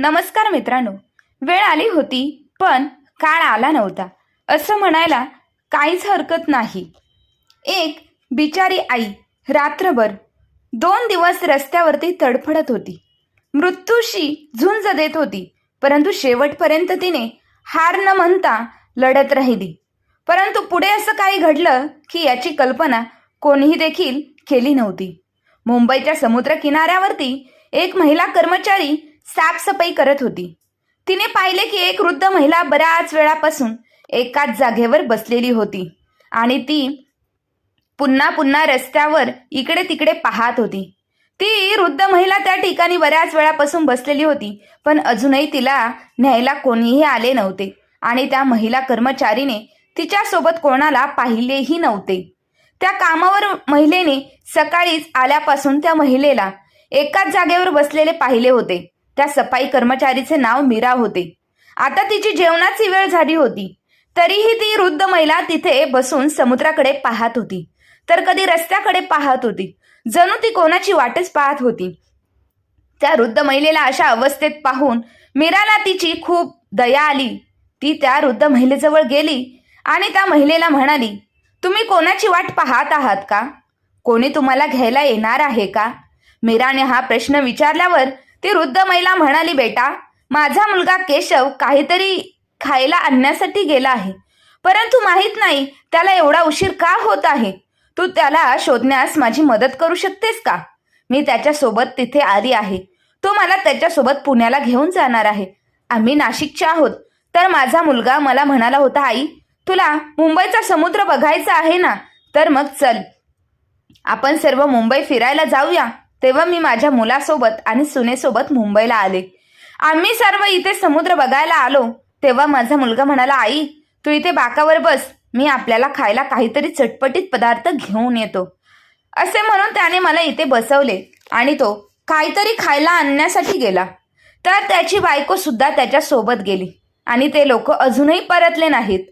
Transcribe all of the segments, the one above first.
नमस्कार मित्रांनो. वेळ आली होती पण काळ आला नव्हता. असं म्हणायला काहीच हरकत नाही. एक बिचारी आई रात्रभर दोन दिवस रस्त्यावरती तडफडत होती. मृत्यूशी झुंज देत होती परंतु शेवटपर्यंत तिने हार न म्हणता लढत राहिली. परंतु पुढे असं काही घडलं की याची कल्पना कोणीही देखील केली नव्हती. मुंबईच्या समुद्र किनाऱ्यावरती एक महिला कर्मचारी साफसफाई करत होती. तिने पाहिले की एक वृद्ध महिला बऱ्याच वेळापासून एकाच जागेवर बसलेली होती आणि ती पुन्हा पुन्हा रस्त्यावर इकडे तिकडे पाहत होती. ती वृद्ध महिला त्या ठिकाणी बऱ्याच वेळापासून बसलेली होती पण अजूनही तिला न्यायला कोणीही आले नव्हते आणि त्या महिला कर्मचारीने तिच्यासोबत कोणाला पाहिलेही नव्हते. त्या कामावर महिलेने सकाळीच आल्यापासून त्या महिलेला एकाच जागेवर बसलेले पाहिले होते. त्या सफाई कर्मचारीचे नाव मीरा होते. आता तिची जेवणाची वेळ झाली होती. तरीही ती वृद्ध महिला तिथे बसून समुद्राकडे पाहत होती. तर कधी रस्त्याकडे पाहत होती. जणू ती कोणाची वाटच पाहत होती. त्या वृद्ध महिलेला अशा अवस्थेत पाहून मीराला तिची खूप दया आली. ती त्या वृद्ध महिलेजवळ गेली आणि त्या महिलेला म्हणाली तुम्ही कोणाची वाट पाहत आहात का? कोणी तुम्हाला घ्यायला येणार आहे का? मीराने हा प्रश्न विचारल्यावर ती वृद्ध महिला म्हणाली बेटा माझा मुलगा केशव काहीतरी खायला आणण्यासाठी गेला आहे. परंतु माहीत नाही त्याला एवढा उशीर का होत आहे? तू त्याला शोधण्यास माझी मदत करू शकतेस का? मी त्याच्यासोबत तिथे आली आहे. तो मला त्याच्यासोबत पुण्याला घेऊन जाणार आहे. आम्ही नाशिकचे आहोत. तर माझा मुलगा मला म्हणाला होता आई तुला मुंबईचा समुद्र बघायचा आहे ना? तर मग चल. आपण सर्व मुंबई फिरायला जाऊया. तेव्हा मी माझ्या मुलासोबत आणि सुनेसोबत मुंबईला आले. आम्ही सर्व इथे समुद्र बघायला आलो. तेव्हा माझा मुलगा म्हणाला आई तू इथे बाकावर बस. मी आपल्याला खायला काहीतरी चटपटीत पदार्थ घेऊन येतो. असे म्हणून त्याने मला इथे बसवले आणि तो काहीतरी खायला आणण्यासाठी गेला. तर त्याची बायको सुद्धा त्याच्यासोबत गेली आणि ते लोक अजूनही परतले नाहीत.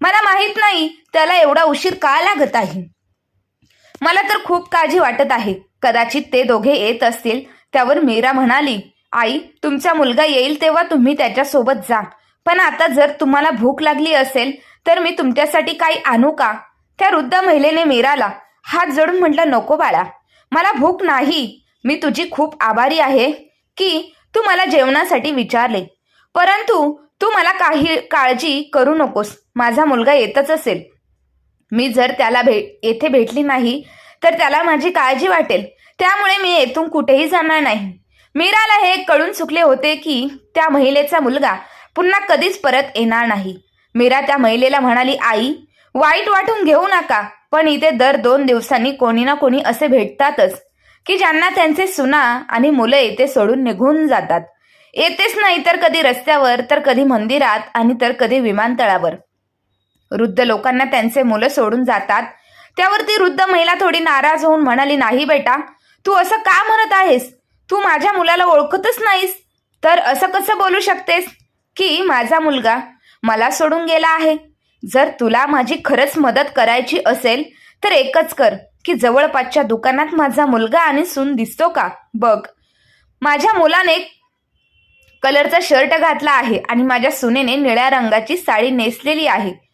मला माहीत नाही त्याला एवढा उशीर का लागत आहे? मला तर खूप काळजी वाटत आहे. कदाचित ते दोघे येत असतील. त्यावर मीरा म्हणाली आई तुमचा मुलगा येईल तेव्हा तुम्ही त्याच्यासोबत जा. पण आता जर तुम्हाला भूक लागली असेल तर मी तुमच्यासाठी काही आणू का? त्या वृद्ध महिलेने मीराला हात जोडून म्हटलं नको बाळा मला भूक नाही. मी तुझी खूप आभारी आहे की तू मला जेवणासाठी विचारले. परंतु तू मला काही काळजी करू नकोस. माझा मुलगा येतच असेल. मी जर त्याला भे येथे भेटली नाही तर त्याला माझी काळजी वाटेल. त्यामुळे मी येथून कुठेही जाणार नाही. मीराला हे कळून चुकले होते की त्या महिलेचा मुलगा पुन्हा कधीच परत येणार नाही. मीरा त्या महिलेला म्हणाली आई वाईट वाटून घेऊ नका पण इथे दर दोन दिवसांनी कोणी ना कोणी असे भेटतातच की ज्यांना त्यांचे सुना आणि मुलं येथे सोडून निघून जातात. येतेच नाही तर कधी रस्त्यावर तर कधी मंदिरात आणि तर कधी विमानतळावर. वृद्ध लोकांना त्यांचे मुलं सोडून जातात. त्यावर ती वृद्ध महिला थोडी नाराज होऊन म्हणाली नाही बेटा तू असं का म्हणत आहेस? तू माझ्या मुलाला ओळखतच नाहीस. तर असं कसं बोलू शकतेस? की माझा मुलगा मला सोडून गेला आहे. जर तुला माझी खरंच मदत करायची असेल तर एकच कर की जवळपासच्या दुकानात माझा मुलगा आणि सून दिसतो का? बघ. माझ्या मुलाने कलरचा शर्ट घातला आहे आणि माझ्या सुनेने निळ्या रंगाची साडी नेसलेली आहे.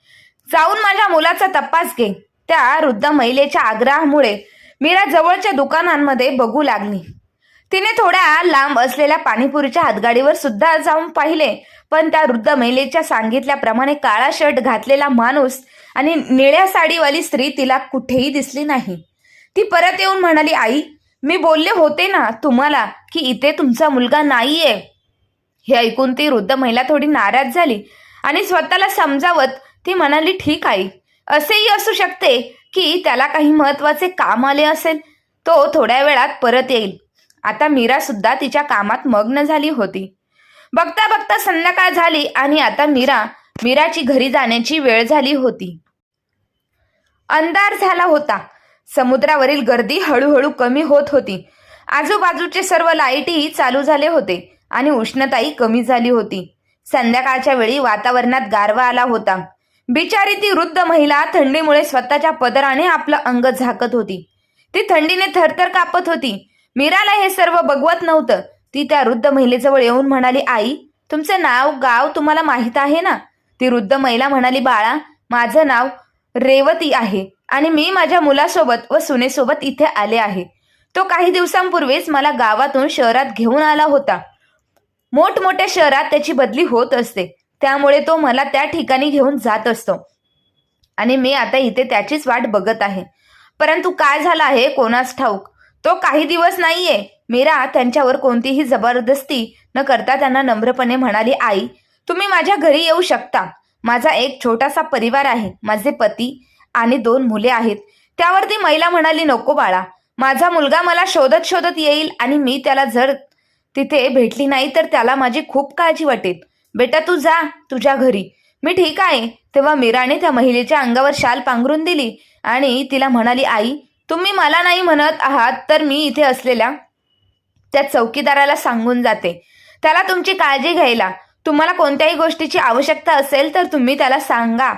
जाऊन माझ्या मुलाचा तपास घे. त्या वृद्ध महिलेच्या आग्रहामुळे मीरा जवळच्या दुकानांमध्ये बघू लागली. तिने थोड्या लांब असलेल्या पाणीपुरीच्या हातगाडीवर सुद्धा जाऊन पाहिले पण त्या वृद्ध महिलेच्या सांगितल्याप्रमाणे काळा शर्ट घातलेला माणूस आणि निळ्या साडीवाली स्त्री तिला कुठेही दिसली नाही. ती परत येऊन म्हणाली आई मी बोलले होते ना तुम्हाला की इथे तुमचा मुलगा नाहीये. हे ऐकून ती वृद्ध महिला थोडी नाराज झाली आणि स्वतःला समजावत ती म्हणाली ठीक आहे असेही असू शकते की त्याला काही महत्त्वाचे काम आले असेल. तो थोड्या वेळात परत येईल. आता मीरा सुद्धा तिच्या कामात मग्न झाली होती. बघता बघता संध्याकाळ झाली आणि आता मीरा मीराची घरी जाण्याची वेळ झाली होती. अंधार झाला होता. समुद्रावरील गर्दी हळूहळू कमी होत होती. आजूबाजूचे सर्व लाईटही चालू झाले होते आणि उष्णताही कमी झाली होती. संध्याकाळच्या वेळी वातावरणात गारवा आला होता. बिचारी ती वृद्ध महिला थंडीमुळे स्वतःच्या पदराने आपलं अंग झाकत होती. ती थंडीने थरथर कापत होती. मीराला हे सर्व बघवत नव्हतं. ती त्या वृद्ध महिलेजवळ येऊन म्हणाली आई तुमचं नाव गाव तुम्हाला माहीत आहे ना? ती वृद्ध महिला म्हणाली बाळा माझं नाव रेवती आहे आणि मी माझ्या मुलासोबत व सुनेसोबत इथे आले आहे. तो काही दिवसांपूर्वीच मला गावातून शहरात घेऊन आला होता. मोठमोठ्या शहरात त्याची बदली होत असते. त्यामुळे तो मला त्या ठिकाणी घेऊन जात असतो. आणि मी आता इथे त्याचीच वाट बघत आहे. परंतु काय झालं आहे कोणास ठाऊक? तो काही दिवस नाहीये. मीरा त्यांच्यावर कोणतीही जबरदस्ती न करता त्यांना नम्रपणे म्हणाली आई तुम्ही माझ्या घरी येऊ शकता. माझा एक छोटासा परिवार आहे. माझे पती आणि दोन मुले आहेत. त्यावर ती महिला म्हणाली नको बाळा. माझा मुलगा मला शोधत शोधत येईल आणि मी त्याला जर तिथे भेटली नाही तर त्याला माझी खूप काळजी वाटेल. बेटा तू जा तुझ्या घरी. मी ठीक आहे. तेव्हा मीराने त्या महिलेच्या अंगावर शाल पांघरून दिली आणि तिला म्हणाली आई तुम्ही मला नाही म्हणत आहात तर मी इथे असलेल्या त्या चौकीदाराला सांगून जाते. त्याला तुमची काळजी घ्यायला. तुम्हाला कोणत्याही गोष्टीची आवश्यकता असेल तर तुम्ही त्याला सांगा.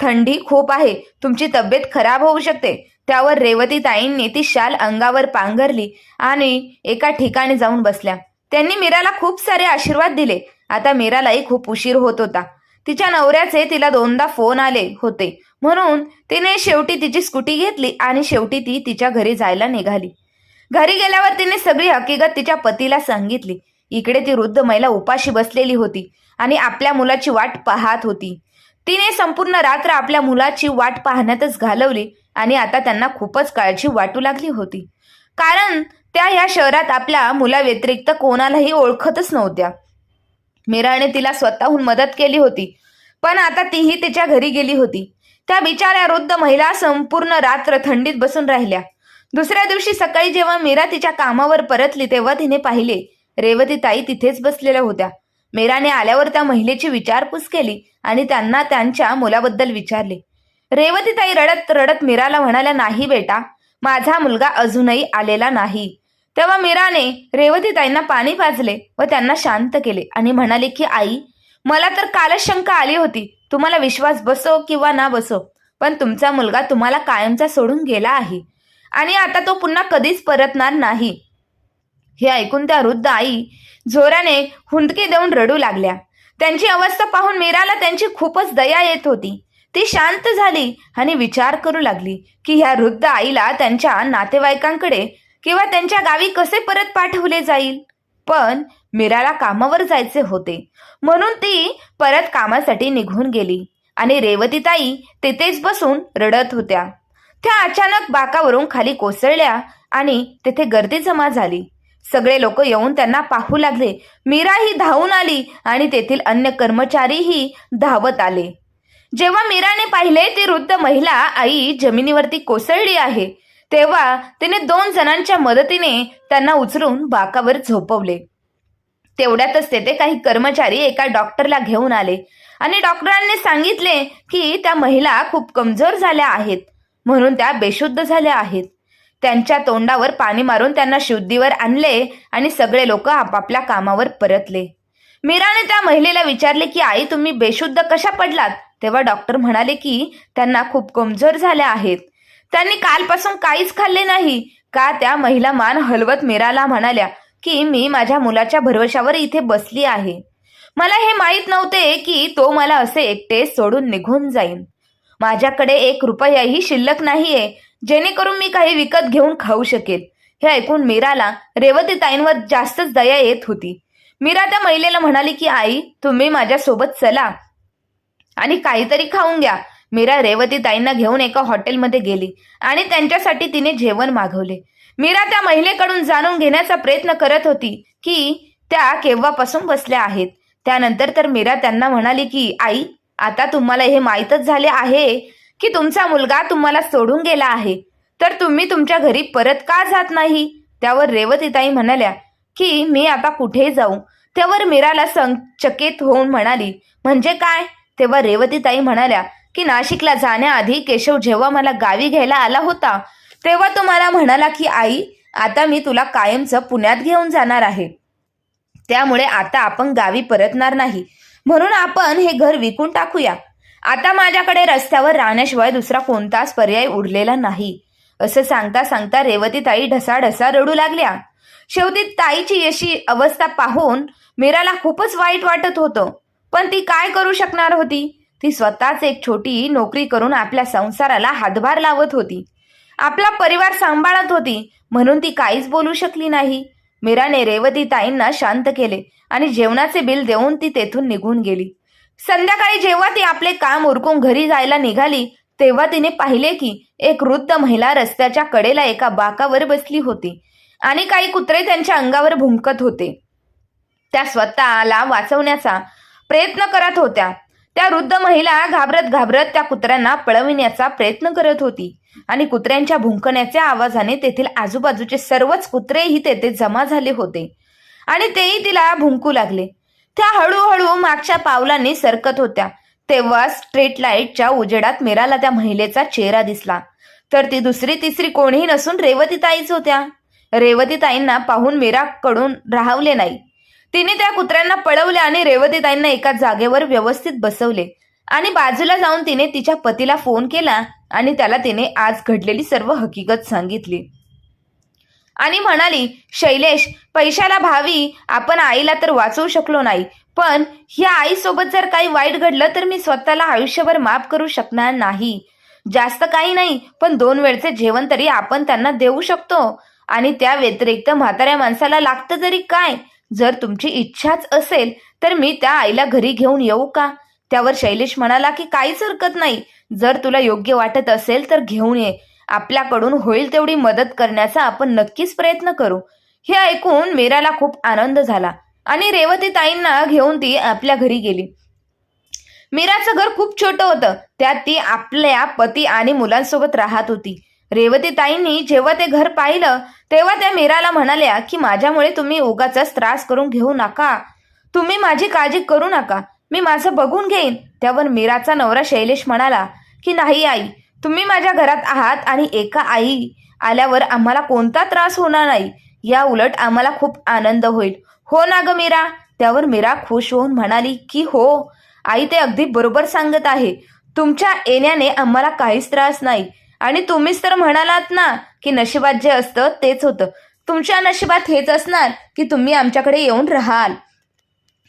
थंडी खूप आहे. तुमची तब्येत खराब होऊ शकते. त्यावर रेवती ताईंनी ती शाल अंगावर पांघरली आणि एका ठिकाणी जाऊन बसल्या. त्यांनी मीराला खूप सारे आशीर्वाद दिले. आता मीरालाही खूप उशीर होत होता. तिच्या नवऱ्याचे तिला दोनदा फोन आले होते. म्हणून तिने शेवटी तिची स्कूटी घेतली आणि शेवटी ती तिच्या घरी जायला निघाली. घरी गेल्यावर तिने सगळी हकीकत तिच्या पतीला सांगितली. इकडे ती वृद्ध महिला उपाशी बसलेली होती आणि आपल्या मुलाची वाट पाहत होती. तिने संपूर्ण रात्र आपल्या मुलाची वाट पाहण्यातच घालवली आणि आता त्यांना खूपच काळजी वाटू लागली होती. कारण त्या ह्या शहरात आपल्या मुलाव्यतिरिक्त कोणालाही ओळखतच नव्हत्या. मीराने तिला स्वतःहून मदत केली होती. पण आता तीही तिच्या घरी गेली होती. त्या बिचाऱ्या वृद्ध महिला संपूर्ण रात्र थंडीत बसून राहिल्या. दुसऱ्या दिवशी सकाळी जेव्हा मीरा तिच्या कामावर परतली तेव्हा तिने पाहिले रेवती ताई तिथेच बसलेल्या होत्या. मीराने आल्यावर त्या महिलेची विचारपूस केली आणि त्यांना त्यांच्या मुलाबद्दल विचारले. रेवती ताई रडत रडत मीराला म्हणाल्या नाही बेटा माझा मुलगा अजूनही आलेला नाही. तेव्हा मीराने रेवती ताईंना पाणी पाजले व त्यांना शांत केले आणि म्हणाले की आई मला तर कालच शंका आली होती. तुम्हाला विश्वास बसो किंवा ना बसो पण तुमचा मुलगा तुम्हाला कायमचा सोडून गेला आहे. आणि आता तो पुन्हा कधीच परतणार नाही. हे ऐकून त्या वृद्ध आई जोराने हुंदके देऊन रडू लागल्या. त्यांची अवस्था पाहून मीराला त्यांची खूपच दया येत होती. ती शांत झाली आणि विचार करू लागली की ह्या वृद्ध आईला त्यांच्या नातेवाईकांकडे किंवा त्यांच्या गावी कसे परत पाठवले जाईल? पण मीराला कामावर जायचे होते. म्हणून ती परत कामासाठी निघून गेली आणि रेवतीताई तिथेच बसून रडत होत्या. त्या अचानक बाकावरून खाली कोसळल्या आणि तेथे गर्दी जमा झाली. सगळे लोक येऊन त्यांना पाहू लागले. मीरा ही धावून आली आणि तेथील अन्य कर्मचारीही धावत आले. जेव्हा मीराने पाहिले ती वृद्ध महिला आई जमिनीवरती कोसळली आहे तेव्हा तिने दोन जणांच्या मदतीने त्यांना उचलून बाकावर झोपवले. तेवढ्यातच तेथे काही कर्मचारी एका डॉक्टरला घेऊन आले आणि डॉक्टरांनी सांगितले की त्या महिला खूप कमजोर झाल्या आहेत म्हणून त्या बेशुद्ध झाल्या आहेत. त्यांच्या तोंडावर पाणी मारून त्यांना शुद्धीवर आणले आणि सगळे लोक आपापल्या कामावर परतले. मीराने त्या महिलेला विचारले की आई तुम्ही बेशुद्ध कशा पडलात? तेव्हा डॉक्टर म्हणाले की त्यांना खूप कमजोर झाल्या आहेत. त्यांनी कालपासून काहीच खाल्ले नाही. का त्या महिला मान हलवत मीराला म्हणाल्या की मी माझ्या मुलाच्या भरवशावर इथे बसली आहे. मला हे माहीत नव्हते की तो मला असे एकटे सोडून निघून जाईन. माझ्याकडे एक रुपयाही शिल्लक नाहीये जेणेकरून मी काही विकत घेऊन खाऊ शकेल. हे ऐकून मीराला रेवती ताईंवर जास्तच दया येत होती. मीरा त्या महिलेला म्हणाली की आई तुम्ही माझ्यासोबत चला आणि काहीतरी खाऊन घ्या. मीरा रेवती ताईंना घेऊन एका हॉटेलमध्ये गेली आणि त्यांच्यासाठी तिने जेवण मागवले. मीरा त्या महिलेकडून जाणून घेण्याचा प्रयत्न करत होती की त्या केव्हापासून बसल्या आहेत. त्यानंतर तर मीरा त्यांना म्हणाली की आई आता तुम्हाला हे माहीतच झाले आहे की तुमचा मुलगा तुम्हाला सोडून गेला आहे. तर तुम्ही तुमच्या घरी परत का जात नाही? त्यावर रेवतीताई म्हणाल्या की मी आता कुठे जाऊ? त्यावर मीराला संचकित होऊन म्हणाली म्हणजे काय? तेव्हा रेवतीताई म्हणाल्या की नाशिकला जाण्याआधी केशव जेव्हा मला गावी घ्यायला आला होता तेव्हा तो मला म्हणाला की आई आता मी तुला कायमचं पुण्यात घेऊन जाणार आहे. त्यामुळे आता आपण गावी परतणार नाही. म्हणून आपण हे घर विकून टाकूया. आता माझ्याकडे रस्त्यावर राहण्याशिवाय दुसरा कोणताच पर्याय उरलेला नाही. असं सांगता सांगता रेवतीताई ढसाढसा रडू लागल्या. शेवटी ताईची अशी अवस्था पाहून मीराला खूपच वाईट वाटत होतं. पण ती काय करू शकणार होती? ती स्वतःच एक छोटी नोकरी करून आपल्या संसाराला हातभार लावत होती. आपला परिवार सांभाळत होती म्हणून ती काहीच बोलू शकली नाही. मीराने रेवती ताईंना शांत केले आणि जेवणाचे बिल देऊन ती तेथून निघून गेली. संध्याकाळी जेव्हा ती आपले काम उरकून घरी जायला निघाली तेव्हा तिने पाहिले की एक वृद्ध महिला रस्त्याच्या कडेला एका बाकावर बसली होती आणि काही कुत्रे त्यांच्या अंगावर भुंकत होते. त्या स्वतःला वाचवण्याचा प्रयत्न करत होत्या. त्या वृद्ध महिला घाबरत घाबरत त्या कुत्र्यांना पळविण्याचा प्रयत्न करत होती. आणि कुत्र्यांच्या भुंकण्याच्या आवाजाने तेथील आजूबाजूचे सर्वच कुत्रेही तेथे जमा झाले होते. आणि तेही तिला भुंकू लागले. त्या हळूहळू मागच्या पावलांनी सरकत होत्या. तेव्हा स्ट्रीट लाईटच्या उजेडात मीराला त्या महिलेचा चेहरा दिसला. तर ती दुसरी तिसरी कोणीही नसून रेवतीताईच होत्या. रेवतीताईंना पाहून मीराकडून राहवले नाही. तिने त्या कुत्र्यांना पळवले आणि रेवतीताईंना एका जागेवर व्यवस्थित बसवले. आणि बाजूला जाऊन तिने तिच्या पतीला फोन केला आणि त्याला तिने आज घडलेली सर्व हकीकत सांगितली. आणि म्हणाली शैलेश पैशाला भावी आपण आईला तर वाचवू शकलो नाही. पण ह्या आईसोबत जर काही वाईट घडलं तर मी स्वतःला आयुष्यभर माफ करू शकणार नाही. जास्त काही नाही पण दोन वेळचे जेवण तरी आपण त्यांना देऊ शकतो. आणि त्या व्यतिरिक्त म्हाताऱ्या माणसाला लागतं तरी काय जर तुमची इच्छाच असेल तर मी त्या आईला घरी घेऊन येऊ का? त्यावर शैलेश म्हणाला की काहीच हरकत नाही. जर तुला योग्य वाटत असेल तर घेऊन ये. आपल्याकडून होईल तेवढी मदत करण्याचा आपण नक्कीच प्रयत्न करू. हे ऐकून मीराला खूप आनंद झाला आणि रेवती ताईंना घेऊन ती आपल्या घरी गेली. मीराचं घर खूप छोटं होतं. त्यात ती आपल्या पती आणि मुलांसोबत राहत होती. रेवतीताईंनी जेव्हा ते घर पाहिलं तेव्हा त्या मीराला म्हणाल्या की माझ्यामुळे तुम्ही उगाचाच त्रास करून घेऊ नका. तुम्ही माझी काळजी करू नका. मी माझं बघून घेईन. त्यावर मीराचा नवरा शैलेश म्हणाला की नाही आई तुम्ही माझ्या घरात आहात आणि एका आई. आल्यावर आम्हाला कोणता त्रास होणार नाही. या उलट आम्हाला खूप आनंद होईल. हो ना ग मीरा. त्यावर मीरा खुश होऊन म्हणाली की हो आई ते अगदी बरोबर सांगत आहे. तुमच्या येण्याने आम्हाला काहीच त्रास नाही. आणि तुम्हीच तर म्हणालात ना की नशिबात जे असतं तेच होतं. तुमच्या नशिबात हेच असणार की तुम्ही आमच्याकडे येऊन राहाल.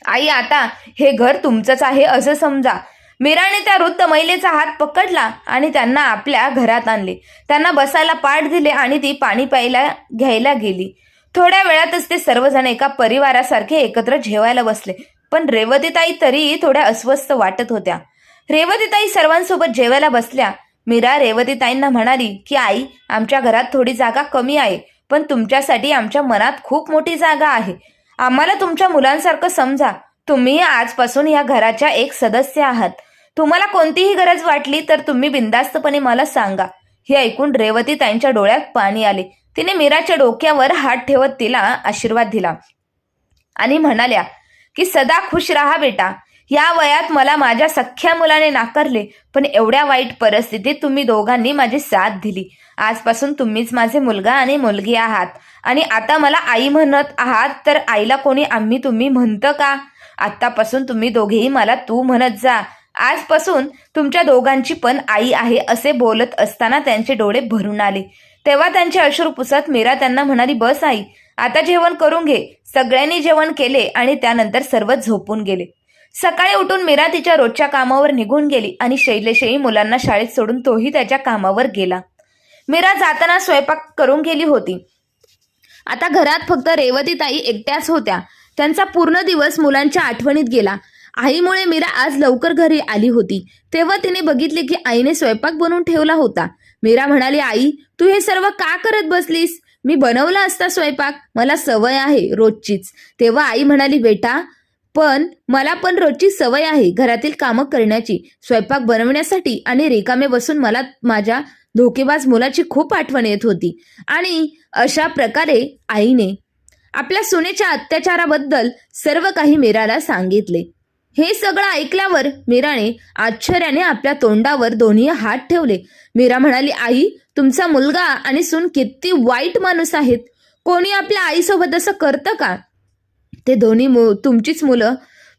आई आता हे घर तुमचंच आहे असं समजा. मीराने त्या वृद्ध महिलेचा हात पकडला आणि त्यांना आपल्या घरात आणले. त्यांना बसायला पाठ दिले आणि ती पाणी प्यायला घ्यायला गेली. थोड्या वेळातच ते सर्वजण एका परिवारासारखे एकत्र जेवायला बसले. पण रेवतीताई तरी थोड्या अस्वस्थ वाटत होत्या. रेवतीताई सर्वांसोबत जेवायला बसल्या. मीरा रेवतीताईंना म्हणाली की आई आमच्या घरात थोडी जागा कमी आहे पण तुमच्यासाठी आमच्या मनात खूप मोठी जागा आहे. आम्हाला तुमच्या मुलांसारखं समजा. तुम्ही आजपासून या घराच्या एक सदस्य आहात. तुम्हाला कोणतीही गरज वाटली तर तुम्ही बिंदास्तपणे मला सांगा. हे ऐकून रेवती ताईंच्या डोळ्यात पाणी आले. तिने मीराच्या डोक्यावर हात ठेवत तिला आशीर्वाद दिला आणि म्हणाल्या की सदा खुश राहा बेटा. या वयात मला माझ्या सख्ख्या मुलाने नाकारले पण एवढ्या वाईट परिस्थितीत तुम्ही दोघांनी माझी साथ दिली. आजपासून तुम्हीच माझे मुलगा आणि मुलगी आहात. आणि आता मला आई म्हणत आहात तर आईला कोणी आम्ही तुम्ही म्हणतं का? आत्तापासून तुम्ही दोघेही मला तू म्हणत जा. आजपासून तुमच्या दोघांची पण आई आहे असे बोलत असताना त्यांचे डोळे भरून आले. तेव्हा त्यांचे अश्रू पुसत मीरा त्यांना म्हणाली बस आई आता जेवण करून घे. सगळ्यांनी जेवण केले आणि त्यानंतर सर्व झोपून गेले. सकाळी उठून मीरा तिच्या रोजच्या कामावर निघून गेली आणि शैलेशही मुलांना शाळेत सोडून तोही त्याच्या कामावर गेला. मीरा जाताना स्वयंपाक करून गेली होती. आता घरात फक्त रेवतीताई एकट्याच होत्या. त्यांचा पूर्ण दिवस मुलांच्या आठवणीत गेला. आईमुळे मीरा आज लवकर घरी आली होती. तेव्हा तिने बघितले की आईने स्वयंपाक बनवून ठेवला होता. मीरा म्हणाली आई तू हे सर्व का करत बसलीस? मी बनवला असता स्वयंपाक. मला सवय आहे रोजचीच. तेव्हा आई म्हणाली बेटा पण मला पण रोजची सवय आहे घरातील कामं करण्याची. स्वयंपाक बनवण्यासाठी आणि रिकामे बसून मला माझ्या धोकेबाज मुलाची खूप आठवण येत होती. आणि अशा प्रकारे आईने आपल्या सुनेच्या अत्याचाराबद्दल सर्व काही मीराला सांगितले. हे सगळं ऐकल्यावर मीराने आश्चर्याने आपल्या तोंडावर दोन्ही हात ठेवले. मीरा म्हणाली आई तुमचा मुलगा आणि सून किती वाईट माणूस आहेत. कोणी आपल्या आईसोबत असं करतं का? ते दोन्ही मु तुमचीच मुलं.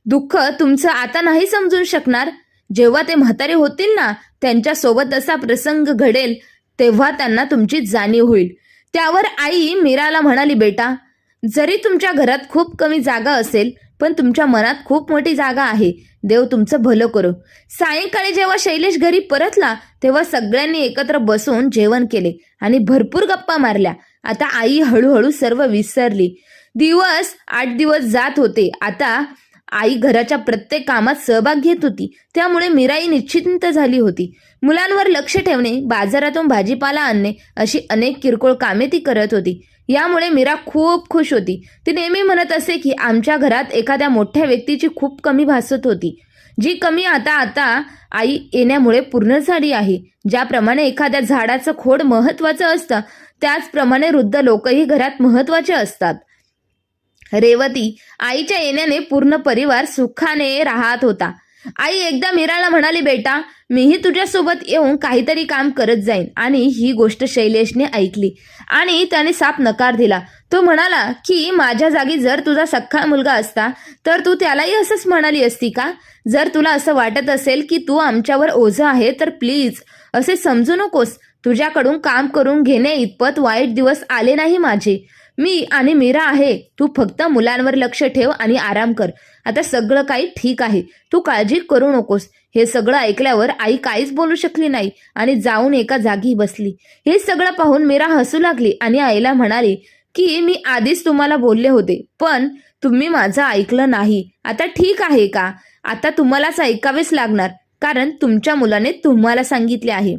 दुःख तुमचं आता नाही समजून शकणार. जेव्हा ते म्हातारे होतील ना त्यांच्यासोबत असा प्रसंग घडेल तेव्हा त्यांना तुमची जाणीव होईल. त्यावर आई मीराला म्हणाली बेटा जरी तुमच्या घरात खूप कमी जागा असेल पण तुमच्या मनात खूप मोठी जागा आहे. देव तुमचं भलं करो. सायंकाळी जेव्हा शैलेश घरी परतला तेव्हा सगळ्यांनी एकत्र बसून जेवण केले आणि भरपूर गप्पा मारल्या. आता आई हळूहळू सर्व विसरली. दिवस आठ दिवस जात होते. आता आई घराच्या प्रत्येक कामात सहभाग घेत होती. त्यामुळे मीराई निश्चिंत झाली होती. मुलांवर लक्ष ठेवणे बाजारातून भाजीपाला आणणे अशी अनेक किरकोळ कामे ती करत होती. यामुळे मीरा खूप खुश होती. ती नेहमी म्हणत असे की आमच्या घरात एखाद्या मोठ्या व्यक्तीची खूप कमी भासत होती. जी कमी आता आता आई येण्यामुळे पूर्ण झाली आहे. ज्याप्रमाणे एखाद्या झाडाचं खोड महत्वाचं असतं त्याचप्रमाणे वृद्ध लोकही घरात महत्त्वाचे असतात. रेवती आईच्या येण्याने पूर्ण परिवार सुखाने राहत होता. आई एकदा मीराला म्हणाली बेटा मीही तुझ्यासोबत येऊन काहीतरी काम करत जाईन. आणि ही गोष्ट शैलेशने ऐकली आणि त्याने साफ नकार दिला. तो म्हणाला की माझ्या जागी जर तुझा सख्खा मुलगा असता तर तू त्यालाही असंच म्हणाली असती का? जर तुला असं वाटत असेल की तू आमच्यावर ओझं आहे तर प्लीज असे समजू नकोस. तुझ्याकडून काम करून घेणे इतपत वाईट दिवस आले नाही माझे. मी आणि मीरा आहे. तू फक्त मुलांवर लक्ष ठेव आणि आराम कर. आता सगळं काही ठीक आहे. तू काळजी करू नकोस. हे सगळं ऐकल्यावर आई काहीच बोलू शकली नाही आणि जाऊन एका जागी बसली. हे सगळं पाहून मीरा हसू लागली आणि आईला म्हणाली की मी आधीच तुम्हाला बोलले होते पण तुम्ही माझं ऐकलं नाही. आता ठीक आहे का? आता तुम्हालाच ऐकावेच लागणार कारण तुमच्या मुलाने तुम्हाला सांगितले आहे.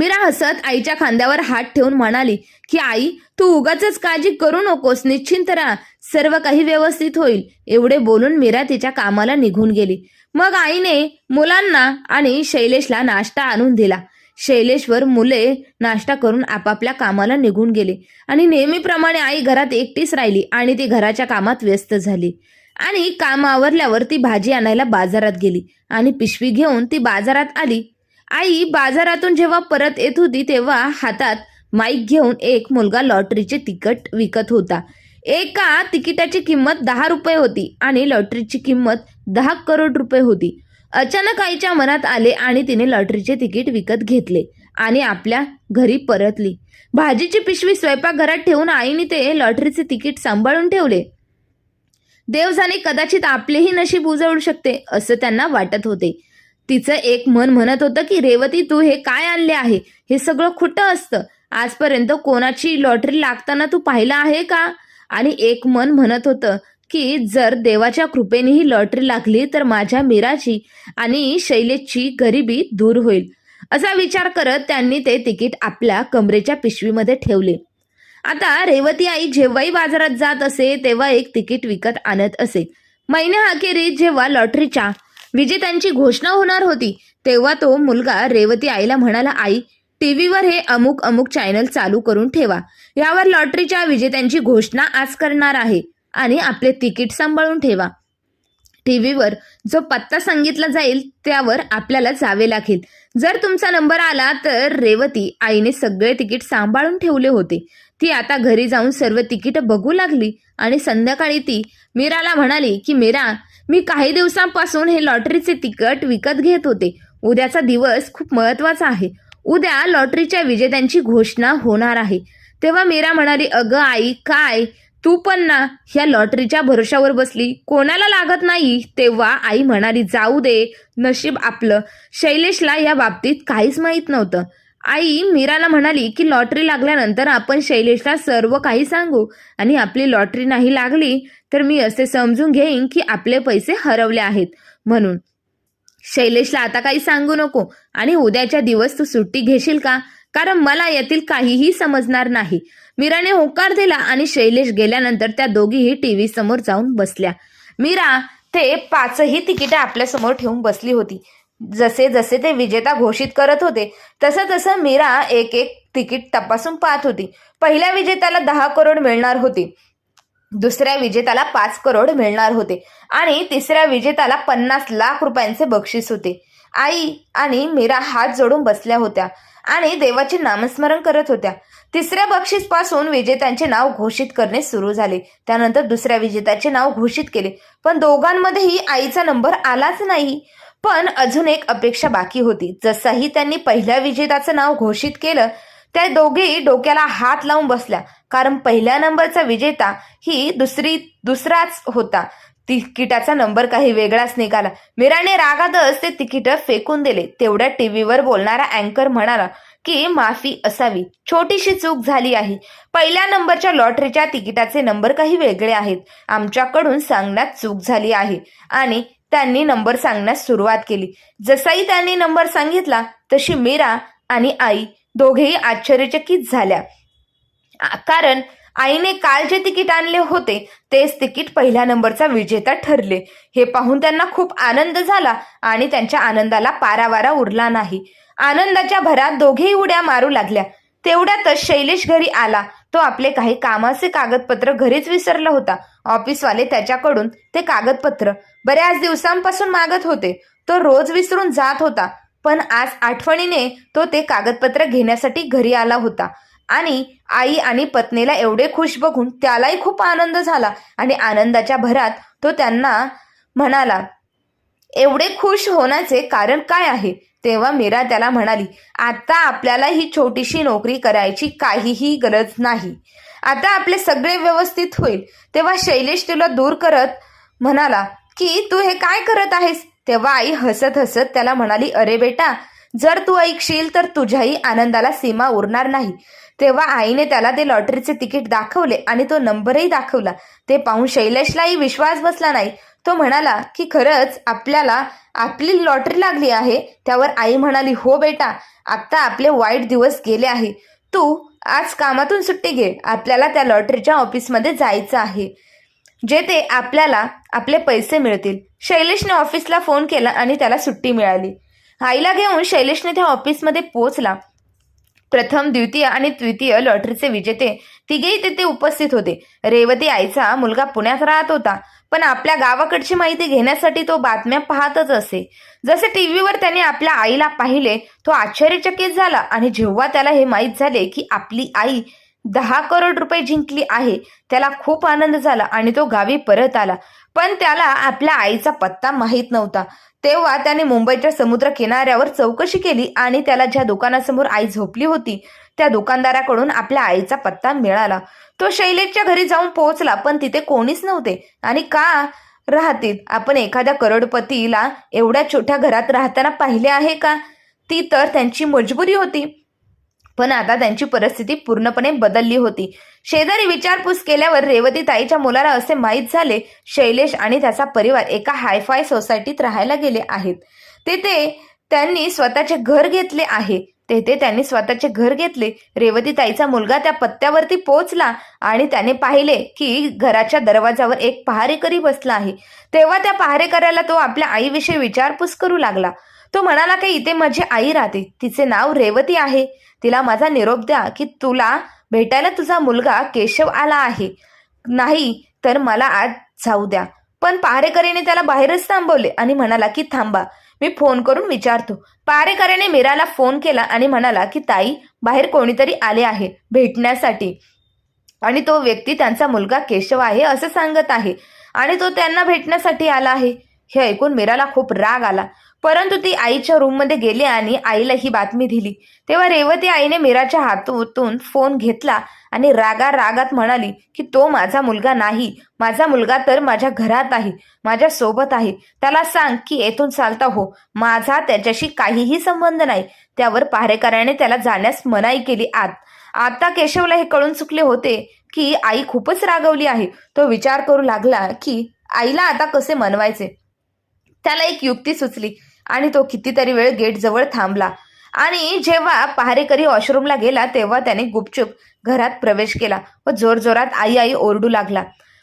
मीरा हसत आईच्या खांद्यावर हात ठेवून म्हणाली की आई तू उगाच काळजी करू नकोस निश्चिंत राहा. सर्व काही व्यवस्थित होईल. एवढे बोलून मीरा तिच्या कामाला निघून गेली. मग आईने मुलांना आणि शैलेशला नाश्ता आणून दिला. शैलेशवर मुले नाश्ता करून आपापल्या कामाला निघून गेले आणि नेहमीप्रमाणे आई घरात एकटीच राहिली आणि ती घराच्या कामात व्यस्त झाली. आणि काम आवरल्यावर ती भाजी आणायला बाजारात गेली आणि पिशवी घेऊन ती बाजारात आली. आई बाजारातून जेव्हा परत येत होती तेव्हा हातात माईक घेऊन एक मुलगा लॉटरीचे तिकीट विकत होता. एका तिकिटाची किंमत दहा रुपये होती आणि लॉटरीची किंमत दहा करोड रुपये होती. अचानक आईच्या मनात आले आणि तिने लॉटरीचे तिकीट विकत घेतले आणि आपल्या घरी परतली. भाजीची पिशवी स्वयंपाकघरात ठेवून आईने ते लॉटरीचे तिकीट सांभाळून ठेवले. देवजाने कदाचित आपलेही नशीब उजळू शकते असं त्यांना वाटत होते. तिचं एक मन म्हणत होतं की रेवती तू हे काय आणले आहे? हे सगळं खोटं असतं. आजपर्यंत कोणाची लॉटरी लागताना तू पाहिलं आहे का? आणि एक मन म्हणत होतं की जर देवाच्या कृपेने ही लॉटरी लागली तर माझ्या मीराची आणि शैलेशची गरिबी दूर होईल. असा विचार करत त्यांनी ते तिकीट आपल्या कमरेच्या पिशवीमध्ये ठेवले. आता रेवती आई जेव्हाही बाजारात जात असे तेव्हा एक तिकीट विकत आणत असे. महिन्या अखेरीत जेव्हा लॉटरीच्या विजेत्यांची घोषणा होणार होती. तेव्हा तो मुलगा रेवती आईला म्हणाला आई टीव्हीवर हे अमुक अमुक चॅनल चालू करून ठेवा. यावर लॉटरीच्या विजेत्यांची घोषणा आज करणार आहे आणि आपले तिकीट सांभाळून ठेवा. टीव्हीवर जो पत्ता सांगितला जाईल त्यावर आपल्याला जावे लागेल. जर तुमचा नंबर आला तर रेवती आईने सगळे तिकीट सांभाळून ठेवले होते. ती आता घरी जाऊन सर्व तिकीट बघू लागली आणि संध्याकाळी ती मीराला म्हणाली की मीरा मी काही दिवसांपासून हे लॉटरीचे तिकट विकत घेत होते. उद्याचा दिवस खूप महत्त्वाचा आहे. उद्या लॉटरीच्या विजेत्यांची घोषणा होणार आहे. तेव्हा मीरा म्हणाली अगं आई काय? तू पण ना ह्या लॉटरीच्या भरोशावर बसली. कोणाला लागत नाही? तेव्हा आई म्हणाली जाऊ दे नशीब आपलं. शैलेशला या बाबतीत काहीच माहीत नव्हतं. आई मीराला म्हणाली की लॉटरी लागल्यानंतर आपण शैलेशला सर्व काही सांगू. आणि आपली लॉटरी नाही लागली तर मी असे समजून घेईन की आपले पैसे हरवले आहेत. म्हणून शैलेशला आता काही सांगू नको. आणि उद्याच्या दिवस तू सुट्टी घेशील का? कारण मला यातील काहीही समजणार नाही. मीराने होकार दिला आणि शैलेश गेल्यानंतर त्या दोघीही टीव्ही समोर जाऊन बसल्या. मीरा ते पाचही तिकिटे आपल्यासमोर ठेवून बसली होती. जसे जसे ते विजेता घोषित करत होते तसं तसं मीरा एक एक तिकीट तपासून पाहत होती. पहिल्या विजेत्याला दहा करोड मिळणार होते. दुसऱ्या विजेत्याला पाच करोड मिळणार होते. आणि तिसऱ्या विजेत्याला पन्नास लाख रुपयांचे बक्षीस होते. आई आणि मीरा हात जोडून बसल्या होत्या आणि देवाचे नामस्मरण करत होत्या. तिसऱ्या बक्षीसपासून विजेत्यांचे नाव घोषित करणे सुरू झाले. त्यानंतर दुसऱ्या विजेत्याचे नाव घोषित केले. पण दोघांमध्येही आईचा नंबर आलाच नाही. पण अजून एक अपेक्षा बाकी होती. जसंही त्यांनी पहिल्या विजेत्याचं नाव घोषित केलं त्या दोघेही डोक्याला हात लावून बसल्या. कारण पहिल्या नंबरचा विजेता ही दुसरी दुसराच होता. तिकिटाचा नंबर काही वेगळाच निघाला. मीराने रागातच ते तिकीट फेकून दिले. तेवढ्या टीव्हीवर बोलणारा अँकर म्हणाला की माफी असावी. छोटीशी चूक झाली आहे. पहिल्या नंबरच्या लॉटरीच्या तिकिटाचे नंबर काही वेगळे आहेत. आमच्याकडून सांगण्यात चूक झाली आहे. आणि त्यांनी नंबर सांगण्यास सुरुवात केली. जसाही त्यांनी नंबर सांगितला तशी मीरा आणि आई दोघेही आश्चर्यचकित झाल्या. कारण आईने काल जे तिकीट आणले होते तेच तिकीट पहिल्या नंबरचा विजेता ठरले. हे पाहून त्यांना खूप आनंद झाला आणि त्यांच्या आनंदाला पारावारा उरला नाही. आनंदाच्या भरात दोघेही उड्या मारू लागल्या. तेवढ्यातच शैलेश घरी आला. तो आपले काही कामाचे कागदपत्र घरीच विसरला होता. ऑफिसवाले त्याच्याकडून ते कागदपत्र बऱ्याच दिवसांपासून मागत होते. तो रोज विसरून जात होता पण आज आठवणीने तो ते कागदपत्र घेण्यासाठी घरी आला होता. आणि आई आणि पत्नीला एवढे खुश बघून त्यालाही खूप आनंद झाला आणि आनंदाच्या भरात तो त्यांना म्हणाला एवढे खुश होण्याचे कारण काय आहे? तेव्हा मीरा त्याला म्हणाली आता आपल्याला ही छोटीशी नोकरी करायची काहीही गरज नाही. आता आपले सगळे व्यवस्थित होईल. तेव्हा शैलेश तुला दूर करत म्हणाला की तू हे काय करत आहेस? तेव्हा आई हसत हसत त्याला म्हणाली अरे बेटा जर तू ऐकशील तर तुझ्याही आनंदाला सीमा उरणार नाही. तेव्हा आईने त्याला ते लॉटरीचे तिकीट दाखवले आणि तो नंबरही दाखवला. ते पाहून शैलेशलाही विश्वास बसला नाही. तो म्हणाला की खरंच आपल्याला आपली लॉटरी लागली आहे. त्यावर आई म्हणाली हो बेटा आत्ता आपले वाईट दिवस गेले आहे. तू आज कामातून सुट्टी घे. आपल्याला त्या लॉटरीच्या ऑफिसमध्ये जायचं आहे. जेथे आपल्याला आपले पैसे मिळतील. शैलेशने ऑफिसला फोन केला आणि त्याला सुट्टी मिळाली. आईला घेऊन शैलेशने त्या ऑफिसमध्ये पोहोचला. प्रथम द्वितीय आणि तृतीय लॉटरीचे विजेते तिघेही तिथे उपस्थित होते. रेवती आईचा मुलगा पुण्यात राहत होता. पण आपल्या गावाकडची माहिती घेण्यासाठी तो बातम्या पाहतच असे. जसे टीव्हीवर त्याने आपल्या आईला पाहिले तो आश्चर्यचकित झाला आणि जेव्हा त्याला हे माहीत झाले की आपली आई दहा करोड रुपये जिंकली आहे त्याला खूप आनंद झाला आणि तो गावी परत आला. पण त्याला आपल्या आईचा पत्ता माहीत नव्हता. तेव्हा त्याने मुंबईच्या समुद्र किनाऱ्यावर चौकशी केली आणि त्याला ज्या दुकानासमोर आई झोपली होती त्या दुकानदाराकडून आपल्या आईचा पत्ता मिळाला. तो शैलेशच्या घरी जाऊन पोहोचला पण तिथे कोणीच नव्हते. आणि का राहतील? आपण एखाद्या करोडपतीला एवढ्या छोट्या घरात राहताना पाहिले आहे का? ती तर त्यांची मजबुरी होती. पण आता त्यांची परिस्थिती पूर्णपणे बदलली होती. शेजारी विचारपूस केल्यावर रेवती ताईच्या मुलाला असे माहीत झाले शैलेश आणि त्याचा परिवार एका हायफाय सोसायटीत राहायला गेले आहेत. तेथे त्यांनी स्वतःचे घर घेतले आहे. तेथे त्यांनी स्वतःचे घर घेतले. रेवती ताईचा मुलगा त्या पत्त्यावरती पोहोचला आणि त्याने पाहिले की घराच्या दरवाजावर एक पहारेकरी बसला आहे. तेव्हा त्या पहारेकऱ्याला तो आपल्या आईविषयी विचारपूस करू लागला. तो म्हणाला की इथे माझी आई राहते? तिचे नाव रेवती आहे. तिला माझा निरोप द्या की तुला भेटायला तुझा मुलगा केशव आला आहे. नाही तर मला आज जाऊ द्या. पण पहारेकरीने त्याला बाहेरच थांबवले आणि म्हणाला की थांबा. मी फोन करून विचारतो. पारेकराने मीराला फोन केला आणि म्हणाला की ताई बाहेर कोणीतरी आले आहे भेटण्यासाठी. आणि तो व्यक्ती त्यांचा मुलगा केशव आहे असं सांगत आहे. आणि तो त्यांना भेटण्यासाठी आला आहे. हे ऐकून मीराला खूप राग आला. परंतु ती आईच्या रूममध्ये गेली आणि आईला ही बातमी दिली. तेव्हा रेवती आईने मीराच्या हातून फोन घेतला आणि रागा रागात म्हणाली की तो माझा मुलगा नाही. माझा मुलगा तर माझ्या घरात आहे. माझ्या सोबत आहे. त्याला सांग की येथून चालता हो. माझा त्याच्याशी काहीही संबंध नाही. त्यावर पहारेकऱ्याने त्याला जाण्यास मनाई केली आत. आता केशवला हे कळून चुकले होते की आई खूपच रागवली आहे. तो विचार करू लागला की आईला आता कसे मनवायचे? त्याला एक युक्ती सुचली. आणि तो कितीतरी वेळ गेटजवळ थांबला. आणि जेव्हा पहारेकरी वॉशरूमला गेला तेव्हा त्याने गुपचूप घरात प्रवेश केला व जोरजोरात आई आई ओरडू लागला.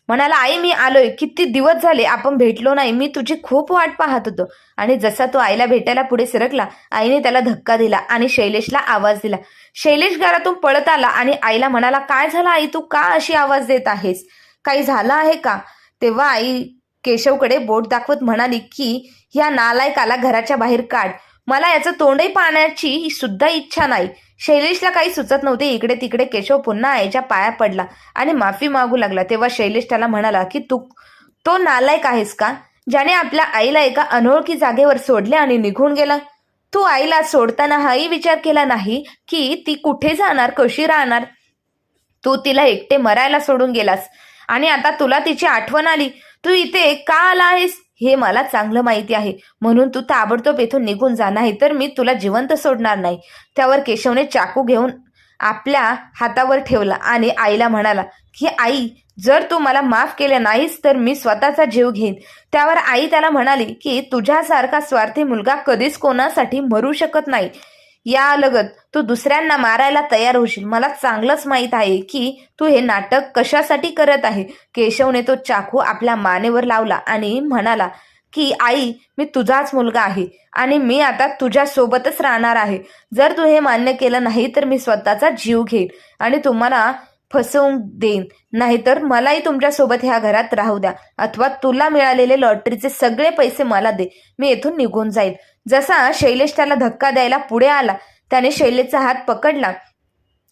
म्हणाला आई मी आलोय. किती दिवस झाले आपण भेटलो नाही. मी तुझी खूप वाट पाहत होतो. आणि जसा तो आईला भेटायला पुढे सरकला आईने त्याला धक्का दिला आणि शैलेशला आवाज दिला. शैलेश घरातून पळत आला आणि आईला म्हणाला काय झालं आई? तू का अशी आवाज देत आहेस? काही झालं आहे का? तेव्हा आई केशवकडे बोट दाखवत म्हणाली की ह्या नालायकाला घराच्या बाहेर काढ. मला याचं तोंडही पाहण्याची सुद्धा इच्छा नाही. शैलेशला काही सुचत नव्हते. इकडे तिकडे केशव पुन्हा आईच्या पाया पडला आणि माफी मागू लागला. तेव्हा शैलेश त्याला म्हणाला की तू तो नालायक आहेस का? ज्याने आपल्या आईला एका अनोळखी जागेवर सोडले आणि निघून गेला? तू आईला सोडताना हाही विचार केला नाही की ती कुठे जाणार कशी राहणार? तू तिला एकटे मरायला सोडून गेलास आणि आता तुला तिची आठवण आली. तू इथे का आला आहेस? हे मला चांगलं माहिती आहे. म्हणून तू ताबडतोब येथून निघून जा नाही तर मी तुला जिवंत सोडणार नाही. त्यावर केशवने चाकू घेऊन आपल्या हातावर ठेवला आणि आईला म्हणाला की आई जर तू मला माफ केलं नाहीस तर मी स्वतःचा जीव घेईन. त्यावर आई त्याला म्हणाली की तुझ्यासारखा स्वार्थी मुलगा कधीच कोणासाठी मरू शकत नाही. या लगत तू दुसऱ्यांना मारायला तयार होशील. मला चांगलंच माहीत आहे की तू हे नाटक कशासाठी करत आहे? केशवने तो चाकू आपल्या मानेवर लावला आणि म्हणाला की आई मी तुझाच मुलगा आहे आणि मी आता तुझ्या सोबतच राहणार आहे. जर तू हे मान्य केलं नाही तर मी स्वतःचा जीव घेईन आणि तुम्हाला फसवून देईन. नाहीतर मलाही तुमच्यासोबत ह्या घरात राहू द्या. अथवा तुला मिळालेले लॉटरीचे सगळे पैसे मला दे. मी येथून निघून जाईल जसा शैलेश त्याला धक्का द्यायला पुढे आला त्याने शैलेशचा हात पकडला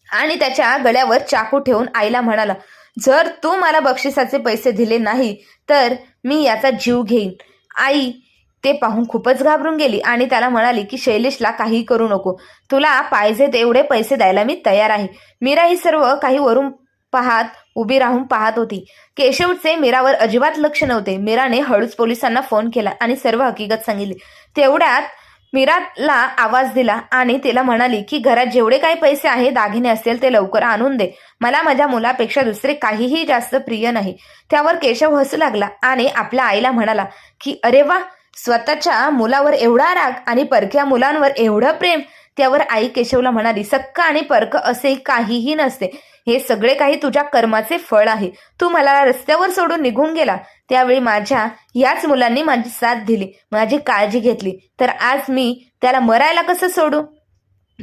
आणि त्याच्या गळ्यावर चाकू ठेवून आईला म्हणाला जर तू मला बक्षिसाचे पैसे दिले नाही तर मी याचा जीव घेईन. आई ते पाहून खूपच घाबरून गेली आणि त्याला म्हणाली की शैलेशला काही करू नको. तुला पाहिजे तेवढे पैसे द्यायला मी तयार आहे. मीरा ही सर्व काही वरून पाहत उभी राहून पाहत होती. केशवचे मीरावर अजिबात लक्ष नव्हते. मीराने हळूच पोलिसांना फोन केला आणि सर्व हकीकत सांगितली. तेवढ्यात मीराला आवाज दिला आणि तिला म्हणाली की घरात जेवढे काही पैसे आहे दागिने असतील ते लवकर आणून दे. मला माझ्या मुलापेक्षा दुसरे काहीही जास्त प्रिय नाही. त्यावर केशव हसू लागला आणि आपल्या आईला म्हणाला की अरे वा! स्वतःच्या मुलावर एवढा राग आणि परक्या मुलांवर एवढं प्रेम त्यावर आई केशवला म्हणाली सक्क आणि परक असे काहीही नसते. हे सगळे काही तुझ्या कर्माचे फळ आहे. तू मला रस्त्यावर सोडून निघून गेला. त्यावेळी माझ्या याच मुलांनी माझी साथ दिली. माझी काळजी घेतली. तर आज मी त्याला मरायला कसं सोडू?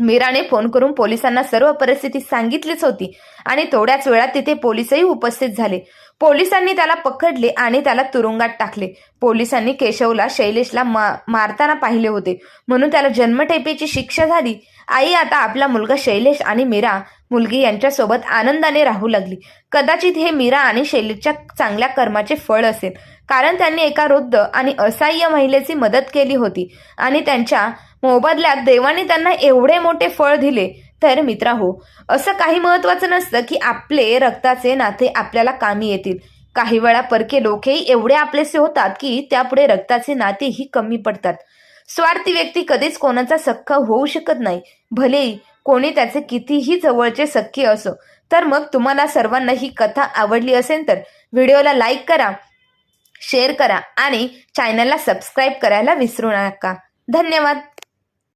मीराने फोन करून पोलिसांना सर्व परिस्थिती सांगितलीच होती आणि थोड्याच वेळात तिथे पोलिसही उपस्थित झाले. पोलिसांनी त्याला पकडले आणि त्याला तुरुंगात टाकले. पोलिसांनी केशवला शैलेशला मा मारताना पाहिले होते. म्हणून त्याला जन्मठेपेची शिक्षा झाली. आई आता आपला मुलगा शैलेश आणि मीरा मुलगी यांच्यासोबत आनंदाने राहू लागली. कदाचित हे मीरा आणि शैलेशच्या चांगल्या कर्माचे फळ असेल. कारण त्यांनी एका वृद्ध आणि असहाय्य महिलेची मदत केली होती. आणि त्यांच्या मोबदल्यात देवाने त्यांना एवढे मोठे फळ दिले तर मित्रा हो. असं काही महत्वाचं नसतं की आपले रक्ताचे नाते आपल्याला कामी येतील. काही वेळा परके लोकही एवढे आपलेसे होतात की त्यापुढे रक्ताचे नातेही कमी पडतात. स्वार्थी व्यक्ती कधीच कोणाचा सख्खा होऊ शकत नाही. भलेही कोणी त्याचे कितीही जवळचे सख्खे असो तर मग तुम्हाला सर्वांना ही कथा आवडली असेल तर व्हिडिओला लाईक करा शेअर करा आणि चॅनलला सबस्क्राईब करायला विसरू नका. धन्यवाद.